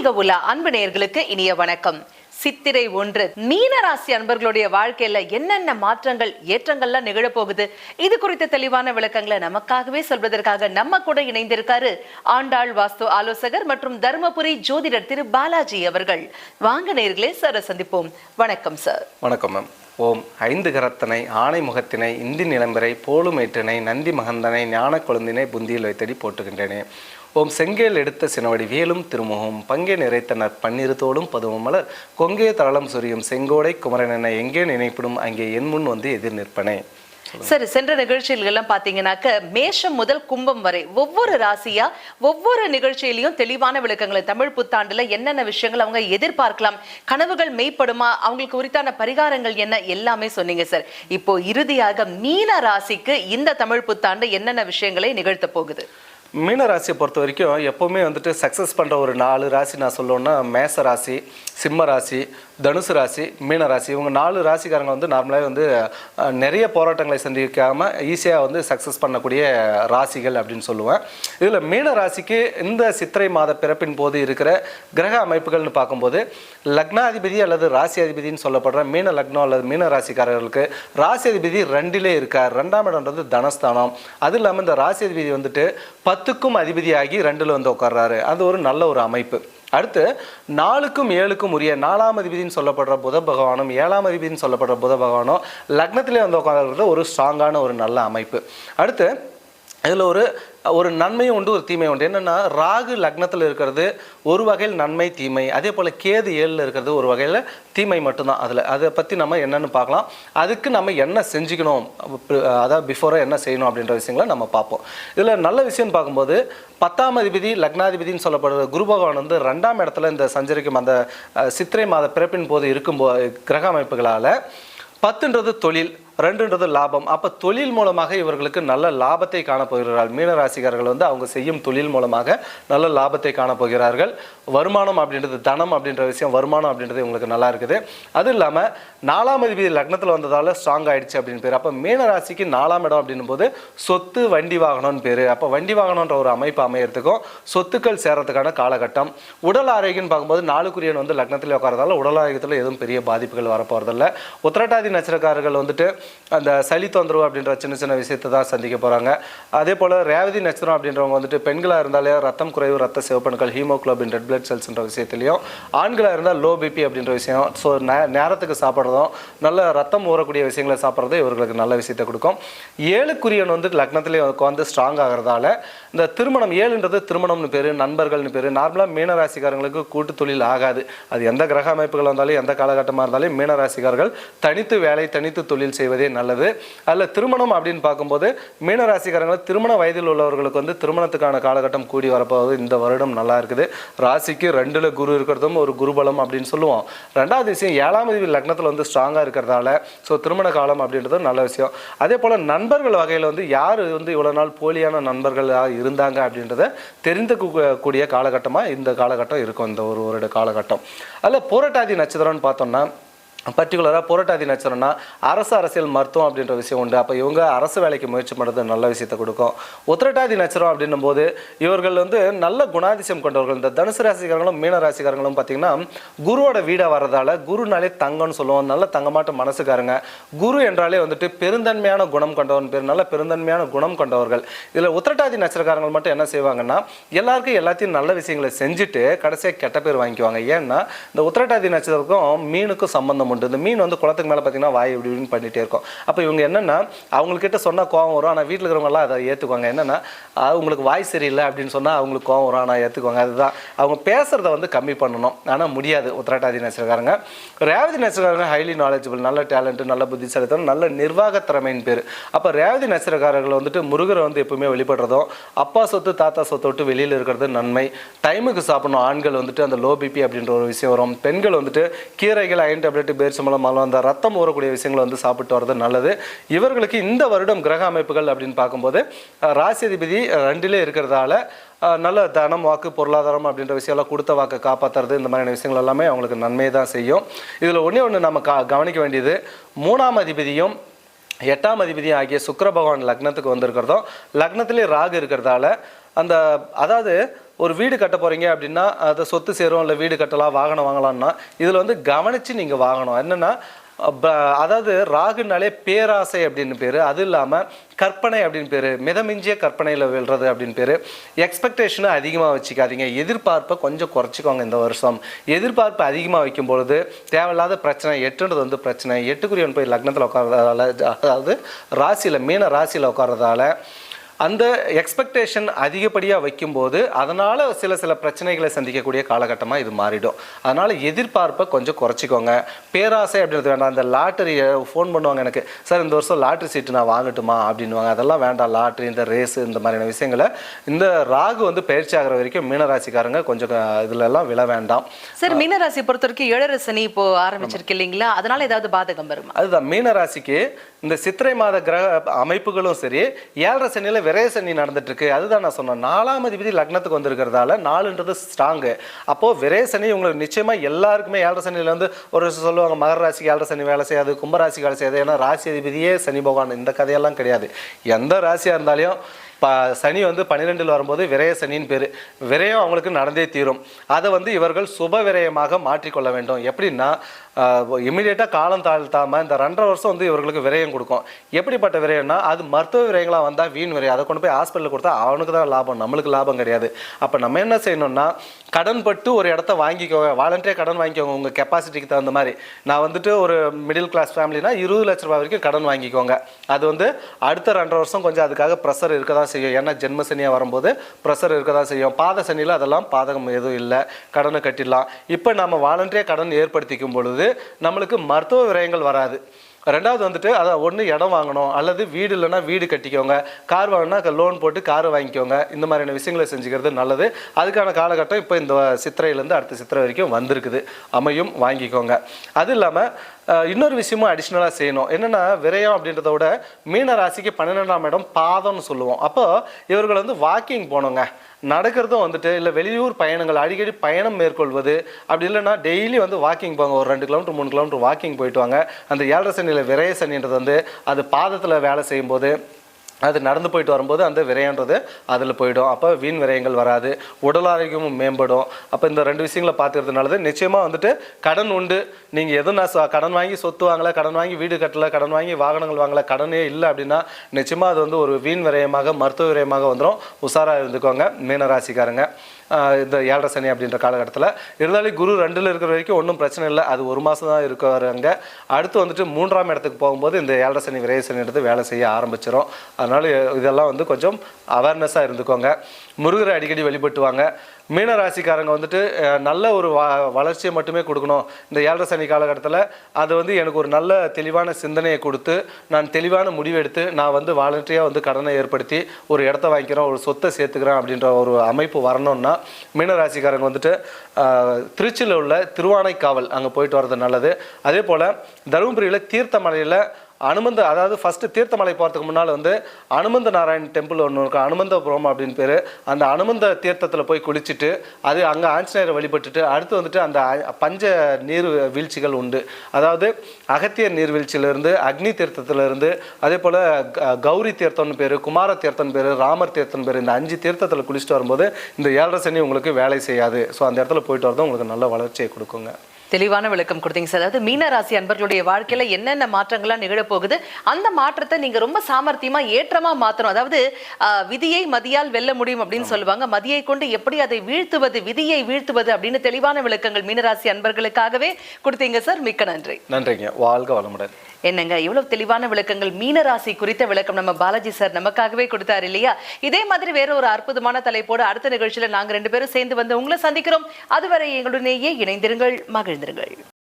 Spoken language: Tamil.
ஆன்மீக உலா அன்பு நேர்களுக்கு இனிய வணக்கம். சித்திரை ஒன்று மீனராசி அன்பர்களுடைய வாழ்க்கையில என்னென்ன மாற்றங்கள் ஏற்றங்கள்லாம் நிகழப்போகுது? இது குறித்த தெளிவான விளக்கங்களை நமக்காகவே சொல்வதற்காக நம்ம கூட இணைந்திருக்காரு ஆண்டாள் வாஸ்து ஆலோசகர் மற்றும் தருமபுரி ஜோதிடர் திரு பாலாஜி அவர்கள். வாங்க நேர்களே சார சந்திப்போம். வணக்கம் சார். வணக்கம் மேம் ஓம் ஐந்து கரத்தனை ஆணை முகத்தினை இந்தி நிலம்பரை போலுமேற்றினை நந்தி மகந்தனை ஞான கொழுந்தினை புந்தியில் வைத்தடி போட்டுகின்றனே ஓம் செங்கேல் எடுத்த சினவடி வேலும் திருமுகம் பங்கே நிறைத்தனர் பன்னிரு தோளும் பதுவும் மலர். கொங்கே தளம் சொரியும் செங்கோடை குமரன் என எங்கே நினைப்பிடும் அங்கே என் முன் வந்து எதிர் நிற்பனே. சரி சென்ற நிகழ்ச்சிகள் எல்லாம் மேஷம் முதல் கும்பம் வரை ஒவ்வொரு ராசியா ஒவ்வொரு நிகழ்ச்சியிலையும் தெளிவான விளக்கங்களை தமிழ் புத்தாண்டுல என்னென்ன விஷயங்கள் அவங்க எதிர்பார்க்கலாம் கனவுகள் மெய்ப்படுமா அவங்களுக்கு உரித்தான பரிகாரங்கள் என்ன எல்லாமே சொன்னீங்க சார். இப்போ இறுதியாக மீன ராசிக்கு இந்த தமிழ் புத்தாண்டு என்னென்ன விஷயங்களை நிகழ்த்த போகுது? மீன ராசியை பொறுத்த வரைக்கும் எப்போவுமே வந்துட்டு சக்ஸஸ் பண்ணுற ஒரு நாலு ராசி நான் சொல்லணுன்னா மேச ராசி சிம்ம ராசி தனுசு ராசி மீன ராசி இவங்க நாலு ராசிக்காரங்க வந்து நார்மலாக வந்து நிறைய போராட்டங்களை சந்திக்காமல் ஈஸியாக வந்து சக்ஸஸ் பண்ணக்கூடிய ராசிகள் அப்படின்னு சொல்லுவேன். இதில் மீன ராசிக்கு இந்த சித்திரை மாத பிறப்பின் போது இருக்கிற கிரக அமைப்புகள்னு பார்க்கும்போது லக்னாதிபதி அல்லது ராசி அதிபதினு சொல்லப்படுற மீன லக்னம் அல்லது மீன ராசிக்காரர்களுக்கு ராசி அதிபதி ரெண்டிலே இருக்கார். ரெண்டாம் இடம்ன்றது தனஸ்தானம். அது இல்லாமல் இந்த ராசி அதிபதி வந்துட்டு பத்துக்கும் அதிபதியாகி ரெண்டில் வந்து உட்கார்றாரு. அது ஒரு நல்ல ஒரு அமைப்பு. அடுத்து நாலுக்கும் ஏழுக்கும் உரிய நாலாம் அதிபதினு சொல்லப்படுற புத பகவானும் ஏழாம் அதிபதினு சொல்லப்படுற புத பகவானும் லக்னத்திலே வந்து உட்காந்துருக்கிறது ஒரு ஸ்ட்ராங்கான ஒரு நல்ல அமைப்பு. அடுத்து இதில் ஒரு ஒரு நன்மையும் உண்டு ஒரு தீமையும் உண்டு. என்னென்னா ராகு லக்னத்தில் இருக்கிறது ஒரு வகையில் நன்மை தீமை. அதே போல் கேது ஏழில் இருக்கிறது ஒரு வகையில் தீமை மட்டும்தான் அதில். அதை பற்றி நம்ம என்னென்னு பார்க்கலாம். அதுக்கு நம்ம என்ன செஞ்சுக்கணும்? அதாவது பிஃபோராக என்ன செய்யணும் அப்படின்ற விஷயங்களை நம்ம பார்ப்போம். இதில் நல்ல விஷயம்னு பார்க்கும்போது பத்தாம் அதிபதி லக்னாதிபதினு சொல்லப்படுற குரு பகவான் வந்து ரெண்டாம் இடத்துல இந்த சஞ்சரிக்கும் அந்த சித்திரை மாத பிறப்பின் போது இருக்கும்போது கிரக அமைப்புகளால் பத்துன்றது தொழில். ரெண்டுன்றது லாபம். அப்போ தொழில் மூலமாக இவர்களுக்கு நல்ல லாபத்தை காணப்போகிறார்கள். மீனராசிக்காரர்கள் வந்து அவங்க செய்யும் தொழில் மூலமாக நல்ல லாபத்தை காணப்போகிறார்கள். வருமானம் அப்படின்றது தனம் அப்படின்ற விஷயம் வருமானம் அப்படின்றது இவங்களுக்கு நல்லா இருக்குது. அது இல்லாமல் நாலாம் அதிபதி லக்னத்தில் வந்ததால் ஸ்ட்ராங் ஆயிடுச்சு அப்படின்னு பேர். அப்போ மீனராசிக்கு நாலாம் இடம் அப்படின்னும் போது சொத்து வண்டி வாகனம்னு பேர். அப்போ வண்டி வாகனம்ன்ற ஒரு அமைப்பு அமையறதுக்கும் சொத்துக்கள் சேரத்துக்கான காலகட்டம். உடல் ஆரோக்கியம்னு பார்க்கும்போது நாலுக்குரியன் வந்து லக்னத்தில் உட்காரதால உடல் ஆரோக்கியத்தில் எதுவும் பெரிய பாதிப்புகள் வரப்போகிறதில்ல உத்திரட்டாதி நட்சத்திரக்காரர்கள் வந்துட்டு அந்த சளி தொந்தரவு அப்படின்ற சின்ன சின்ன விஷயத்தை தான் சந்திக்க போகிறாங்க அதே போல் ரேவதி நட்சத்திரம் அப்படின்றவங்க வந்துட்டு பெண்களாக இருந்தாலே ரத்தம் குறைவு ரத்த சிவப்பணுக்கள் ஹீமோக்ளோபின் ரெட் பிளட் செல்ஸ்ன்ற விஷயத்துலையும் ஆண்களாக இருந்தால் லோ பிபி அப்படின்ற விஷயம். ஸோ நேரத்துக்கு சாப்பிட்றதும் நல்ல ரத்தம் ஊறக்கூடிய விஷயங்களை சாப்பிட்றது இவர்களுக்கு நல்ல விஷயத்தை கொடுக்கும். ஏழுக்குரியன் வந்து லக்னத்திலே வந்து ஸ்ட்ராங் ஆகிறதால இந்த திருமணம் ஏழுன்றது திருமணம்னு பேர் நண்பர்கள்னு பேர். நார்மலாக மீனராசிக்காரங்களுக்கு கூட்டு தொழில் ஆகாது. அது எந்த கிரக அமைப்புகள் வந்தாலும் எந்த காலகட்டமாக இருந்தாலும் மீனராசிக்காரர்கள் தனித்து வேலை தனித்து தொழில் செய்வதே நல்லது. அதில் திருமணம் அப்படின்னு பார்க்கும்போது மீனராசிக்காரங்களை திருமண வயதில் உள்ளவர்களுக்கு வந்து திருமணத்துக்கான காலகட்டம் கூடி வரப்போகுது. இந்த வருடம் நல்லா இருக்குது. ராசிக்கு ரெண்டில் குரு இருக்கிறதும் ஒரு குருபலம் அப்படின்னு சொல்லுவோம். ரெண்டாவது விஷயம் ஏழாம் தேதி லக்னத்தில் வந்து ஸ்ட்ராங்காக இருக்கிறதால ஸோ திருமண காலம் அப்படின்றது நல்ல விஷயம். அதே போல் நண்பர்கள் வகையில் வந்து யார் வந்து இவ்வளோ நாள் போலியான நண்பர்களாக இருந்தாங்க அப்படின்றத தெரிந்து கூடிய காலகட்டமாக இந்த காலகட்டம் இருக்கும் இந்த ஒரு வருட காலகட்டம். அதில் போராட்டாதி நட்சத்திரம்னு பார்த்தோம்னா பர்டிகுலராக புரட்டாதி நட்சத்திரம்னா அரசு அரசியல் மருத்துவம் அப்படின்ற விஷயம் உண்டு. அப்போ இவங்க அரசு வேலைக்கு முயற்சி பண்ணுறது நல்ல விஷயத்தை கொடுக்கும். உத்திரட்டாதி நட்சத்திரம் அப்படின்னும் போது இவர்கள் வந்து நல்ல குணாதிசயம் கொண்டவர்கள். இந்த தனுசு ராசிக்காரங்களும் மீன ராசிக்காரங்களும் பார்த்தீங்கன்னா குருவோட வீடாக வர்றதால குருனாலே தங்கம்னு சொல்லுவோம் நல்ல தங்கமாட்ட மனசுக்காரங்க. குரு என்றாலே வந்துட்டு பெருந்தன்மையான குணம் கொண்டவன் பேர். நல்ல பெருந்தன்மையான குணம் கொண்டவர்கள். இதில் உத்திரட்டாதி நட்சத்திரக்காரங்கள் மட்டும் என்ன செய்வாங்கன்னா எல்லாருக்கும் எல்லாத்தையும் நல்ல விஷயங்களை செஞ்சுட்டு கடைசியாக கெட்ட பேர் வாங்கிக்குவாங்க. ஏன்னா இந்த உத்திரட்டாதி நட்சத்திரத்துக்கும் மீனுக்கும் சம்மந்தம் உண்டு இந்த மீன் வந்து குளத்துக்கு மேலே பார்த்தீங்கன்னா வாய் இப்படி இப்படின்னு பண்ணிகிட்டே இருக்கும். அப்போ இவங்க என்னென்னா அவங்கக்கிட்ட சொன்னால் கோவம் வரும். ஆனால் வீட்டில் இருக்கிறவங்களாம் அதை ஏற்றுக்குவாங்க என்னென்னா அவங்களுக்கு வாய் சரியில்லை அப்படின்னு சொன்னால் அவங்களுக்கு கோவம் வரும். ஆனால் ஏற்றுக்குவாங்க அதுதான். அவங்க பேசுகிறத வந்து கம்மி பண்ணணும். ஆனால் முடியாது. உத்தராட்டாதி நட்சத்திரக்காரங்க ரேவதி நட்சத்திரக்காரங்க ஹைலி நாலேஜபிள் நல்ல டேலண்ட்டு நல்ல புத்திசாலித்தனம் நல்ல நிர்வாக திறமையின் பேர். அப்போ ரேவதி நட்சத்திரக்காரர்கள் வந்துட்டு முருகரை வந்து எப்பவுமே வெளிப்படுறதும் அப்பா சொத்து தாத்தா சொத்தை விட்டு வெளியில் இருக்கிறது நன்மை. டைமுக்கு சாப்பிடணும். ஆண்கள் வந்துட்டு அந்த லோ பிபி அப்படின்ற ஒரு விஷயம் வரும். பெண்கள் வந்துட்டு கீரைகள் அயன் டேப்லெட் பேரிச்சம்பழம் மலம் அந்த ரத்தம் ஊறக்கூடிய விஷயங்களை வந்து சாப்பிட்டு வர்றது நல்லது. இவர்களுக்கு இந்த வருடம் கிரக அமைப்புகள் அப்படின்னு பார்க்கும்போது ராசிதிபதி ராசி அதிபதி ரெண்டிலே இருக்கிறதால நல்ல தனம் வாக்கு பொருளாதாரம் அப்படின்ற விஷயம்லாம் கொடுத்த வாக்கை காப்பாற்றுறது இந்த மாதிரியான விஷயங்கள் எல்லாமே அவங்களுக்கு நன்மையை தான் செய்யும். இதில் ஒன்றே ஒன்று நம்ம கா கவனிக்க வேண்டியது மூணாம் அதிபதியும் எட்டாம் அதிபதியும் ஆகிய சுக்கர பகவான் லக்னத்துக்கு வந்திருக்கிறதும் லக்னத்திலே ராகு இருக்கிறதால அந்த அதாவது ஒரு வீடு கட்ட போகிறீங்க அப்படின்னா அதை சொத்து சேரும் இல்லை வீடு கட்டலாம் வாகனம் வாங்கலாம்னா இதில் வந்து கவனித்து நீங்கள் வாங்கணும். என்னென்னா ப- அதாவது ராகுனாலே பேராசை அப்படின்னு பேர். அது இல்லாமல் கற்பனை அப்படின்னு பேர். மிதமிஞ்சிய கற்பனையில் விழுறது அப்படின்னு பேர். எக்ஸ்பெக்டேஷனை அதிகமாக வச்சுக்காதீங்க. எதிர்பார்ப்பை கொஞ்சம் குறைச்சிக்கோங்க இந்த வருஷம். எதிர்பார்ப்பு அதிகமாக வைக்கும் பொழுது தேவையில்லாத பிரச்சனை எட்டுன்றது வந்து பிரச்சனை. எட்டுக்குரியவன் போய் லக்னத்தில் உட்கார்றதால அதாவது ராசியில் மீன ராசியில் உட்கார்றதால அந்த எக்ஸ்பெக்டேஷன் அதிகப்படியாக வைக்கும்போது அதனால் சில சில பிரச்சனைகளை சந்திக்கக்கூடிய காலகட்டமாக இது மாறிடும். அதனால் எதிர்பார்ப்பை கொஞ்சம் குறைச்சிக்கோங்க. பேராசை அப்படின்றது வேண்டாம். அந்த லாட்டரி ஃபோன் பண்ணுவாங்க எனக்கு சார் இந்த வருஷம் லாட்டரி சீட்டு நான் வாங்கட்டுமா? அப்படின்னுவாங்க. அதெல்லாம் வேண்டாம். லாட்டரி இந்த ரேஸ் இந்த மாதிரியான விஷயங்களை இந்த ராகு வந்து பயிற்சி ஆகிற வரைக்கும் மீனராசிக்காரங்க கொஞ்சம் இதுல எல்லாம் விழ வேண்டாம். சார் மீனராசி பொறுத்த வரைக்கும் ஏழரை சனி இப்போ ஆரம்பிச்சிருக்கு இல்லைங்களா? அதனால ஏதாவது பாதகம் வருமா? அதுதான். மீன ராசிக்கு இந்த சித்திரை மாத கிரக அமைப்புகளும் சரி ஏழரை சனியில் விரைய சனி நடந்துட்டு இருக்கு அதுதான் நான் சொன்னேன். நாலாம் அதிபதி லக்னத்துக்கு வந்திருக்கிறதால நாலுன்றது ஸ்ட்ராங்கு அப்போ விரைய சனி உங்களுக்கு நிச்சயமா எல்லாருக்குமே ஏழரை சனியில வந்து ஒரு சொல்லுவாங்க மகர ராசிக்கு ஏழரை சனி வேலை செய்யாது கும்பராசிக்கு வேலை செய்யாது. ஏன்னா ராசி அதிபதியே சனி பகவான். இந்த கதையெல்லாம் கிடையாது. எந்த ராசியா இருந்தாலும் ப சனி வந்து பன்னிரெண்டில் வரும்போது விரய சனின்னு பேர். விரயம் அவங்களுக்கு நடந்தே தீரும். அதை வந்து இவர்கள் சுப விரயமாக மாற்றிக்கொள்ள வேண்டும். எப்படின்னா இமீடியட்டாக காலம் தாழ்த்தாமல் இந்த ரெண்டரை வருஷம் வந்து இவர்களுக்கு விரயம் கொடுக்கும். எப்படிப்பட்ட விரயம்னா அது மருத்துவ விரயங்களாக வந்தால் வீண் விரயம். அதை கொண்டு போய் ஹாஸ்பிட்டலில் கொடுத்தா அவனுக்கு தான் லாபம் நம்மளுக்கு லாபம் கிடையாது. அப்போ நம்ம என்ன செய்யணும்னா கடன் பட்டு ஒரு இடத்த வாங்கிக்கோங்க. வாலண்டியாக கடன் வாங்கிக்கோங்க. உங்கள் கெப்பாசிட்டிக்கு தகுந்த மாதிரி. நான் வந்துட்டு ஒரு மிடில் கிளாஸ் ஃபேமிலினா இருபது லட்ச ரூபாய் வரைக்கும் கடன் வாங்கிக்கோங்க. அது வந்து அடுத்த ரெண்டரை வருஷம் கொஞ்சம் அதுக்காக ப்ரெஷர் இருக்க தான் செய்யும். ஏன்னா ஜென்ம சனியாக வரும்போது ப்ரெஷர் இருக்க தான் செய்யும். பாத சனியில் அதெல்லாம் பாதகம் எதுவும் இல்லை. கடனை கட்டிடலாம். இப்போ நம்ம வாலண்டியாக கடன் ஏற்படுத்திக்கும் பொழுது நம்மளுக்கு மருத்துவ விரயங்கள் வராது. ரெண்டாவது வந்துட்டு அதை ஒன்று இடம் வாங்கணும் அல்லது வீடு இல்லைன்னா வீடு கட்டிக்கோங்க. கார் வாங்கினா லோன் போட்டு கார் வாங்கிக்கோங்க. இந்த மாதிரியான விஷயங்களை செஞ்சுக்கிறது நல்லது. அதுக்கான காலகட்டம் இப்போ இந்த சித்திரையிலேருந்து அடுத்த சித்திரை வரைக்கும் வந்திருக்குது. அமையும் வாங்கிக்கோங்க. அது இல்லாமல் இன்னொரு விஷயமும் அடிஷ்னலாக செய்யணும். என்னென்னா விரயம் அப்படின்றத விட மீன ராசிக்கு பன்னிரெண்டாம் இடம் பாதம்னு சொல்லுவோம். அப்போ இவர்கள் வந்து வாக்கிங் போகணுங்க. நடக்கிறதும் வந்துட்டு இல்லை வெளியூர் பயணங்கள் அடிக்கடி பயணம் மேற்கொள்வது அப்படி இல்லைன்னா டெய்லி வந்து வாக்கிங் போங்க. ஒரு ரெண்டு கிலோமீட்டர் மூணு கிலோமீட்டர் வாக்கிங் போயிட்டு வாங்க. அந்த ஏழரை சனியில் விரைய சனின்றது வந்து அது பாதத்தில் வேலை செய்யும்போது அது நடந்து போயிட்டு வரும்போது அந்த விரயன்றது அதில் போயிடும். அப்போ வீண் விரயங்கள் வராது. உடல் ஆரோக்கியமும் மேம்படும். அப்போ இந்த ரெண்டு விஷயங்களை பார்த்துக்கிறதுனால நிச்சயமாக வந்துட்டு கடன் உண்டு. நீங்கள் எதுவும் நான் கடன் வாங்கி சொத்து வாங்கலை கடன் வாங்கி வீடு கட்டலை கடன் வாங்கி வாகனங்கள் வாங்கலை கடனே இல்லை அப்படின்னா நிச்சயமாக அது வந்து ஒரு வீண் விரயமாக மருத்துவ விரயமாக வந்துடும் உஷாராக இருந்துக்கோங்க. மீனராசிக்காரங்க. இந்த ஏழரை சனி அப்படின்ற காலகட்டத்தில். இருந்தாலும் குரு ரெண்டில் இருக்கிற வரைக்கும் ஒன்றும் பிரச்சனை இல்லை. அது ஒரு மாதம் தான் இருக்கிறாங்க அடுத்து வந்துட்டு மூன்றாம் இடத்துக்கு போகும்போது இந்த ஏழரை சனி விரைய சனி எடுத்து வேலை செய்ய ஆரம்பிச்சிடும் அதனால் இதெல்லாம் வந்து கொஞ்சம் அவேர்னஸாக இருந்துக்கோங்க. முருகரை அடிக்கடி வெளிப்பட்டுவாங்க மீன ராசிக்காரங்க வந்துட்டு நல்ல ஒரு வ வளர்ச்சியை மட்டுமே கொடுக்கணும். இந்த ஏழரை சனி காலகட்டத்தில் அது வந்து எனக்கு ஒரு நல்ல தெளிவான சிந்தனையை கொடுத்து நான் தெளிவான முடிவெடுத்து நான் வந்து வாலண்டரியாக வந்து கடனை ஏற்படுத்தி ஒரு இடத்த வாங்கிக்கிறேன் ஒரு சொத்தை சேர்த்துக்கிறேன் அப்படின்ற ஒரு அமைப்பு வரணும்னா மீன ராசிக்காரங்க வந்துட்டு திருச்சியில் உள்ள திருவானைக்காவல் அங்கே போயிட்டு வர்றது நல்லது. அதே போல் தருமபுரியில் தீர்த்தமலையில் அனுமந்த அதாவது ஃபஸ்ட்டு தீர்த்தமலை போகிறதுக்கு முன்னால் வந்து அனுமந்த நாராயண் டெம்பிள் ஒன்று இருக்கும் அனுமந்தபுரம் அப்படின்னு பேர். அந்த அனுமந்த தீர்த்தத்தில் போய் குளிச்சுட்டு அது அங்கே ஆஞ்சநேயரை வழிபட்டுட்டு அடுத்து வந்துட்டு அந்த பஞ்ச நீர் வீழ்ச்சிகள் உண்டு. அதாவது அகத்தியர் நீர்வீழ்ச்சியிலிருந்து அக்னி தீர்த்தத்திலிருந்து அதே போல் கௌரி தீர்த்தம்னு பேர் குமார தீர்த்தம் பேர் ராமர் தீர்த்தம் பேர் இந்த அஞ்சு தீர்த்தத்தில் குளிச்சுட்டு வரும்போது இந்த ஏழரை சனி உங்களுக்கு வேலை செய்யாது. ஸோ அந்த இடத்துல போயிட்டு வரதும் உங்களுக்கு நல்ல வளர்ச்சியை கொடுக்குங்க. தெளிவான விளக்கம் கொடுத்தீங்க சார். அதாவது மீன ராசி அன்பர்களுடைய வாழ்க்கையில என்னென்ன மாற்றங்கள்லாம் நிகழப்போகுது அந்த மாற்றத்தை நீங்க ரொம்ப சாமர்த்தியமா ஏற்றமா மாத்தணும். அதாவது விதியை மதியால் வெல்ல முடியும் அப்படின்னு சொல்லுவாங்க. மதியை கொண்டு எப்படி அதை வீழ்த்துவது விதியை வீழ்த்துவது அப்படின்னு தெளிவான விளக்கங்கள் மீனராசி அன்பர்களுக்காகவே கொடுத்தீங்க சார். மிக்க நன்றி. நன்றிங்க. வாழ்க வளமுடன். என்னங்க இவ்வளவு தெளிவான விளக்கங்கள் மீனராசி குறித்த விளக்கம் நம்ம பாலாஜி சார் நமக்காகவே கொடுத்தாரு இல்லையா? இதே மாதிரி வேற ஒரு அற்புதமான தலைப்போடு அடுத்த நிகழ்ச்சியில நாங்க ரெண்டு பேரும் சேர்ந்து வந்து உங்களை சந்திக்கிறோம். அதுவரை எங்களுடனேயே இணைந்திருங்கள். മുഖ്യമന്ത്രികൾ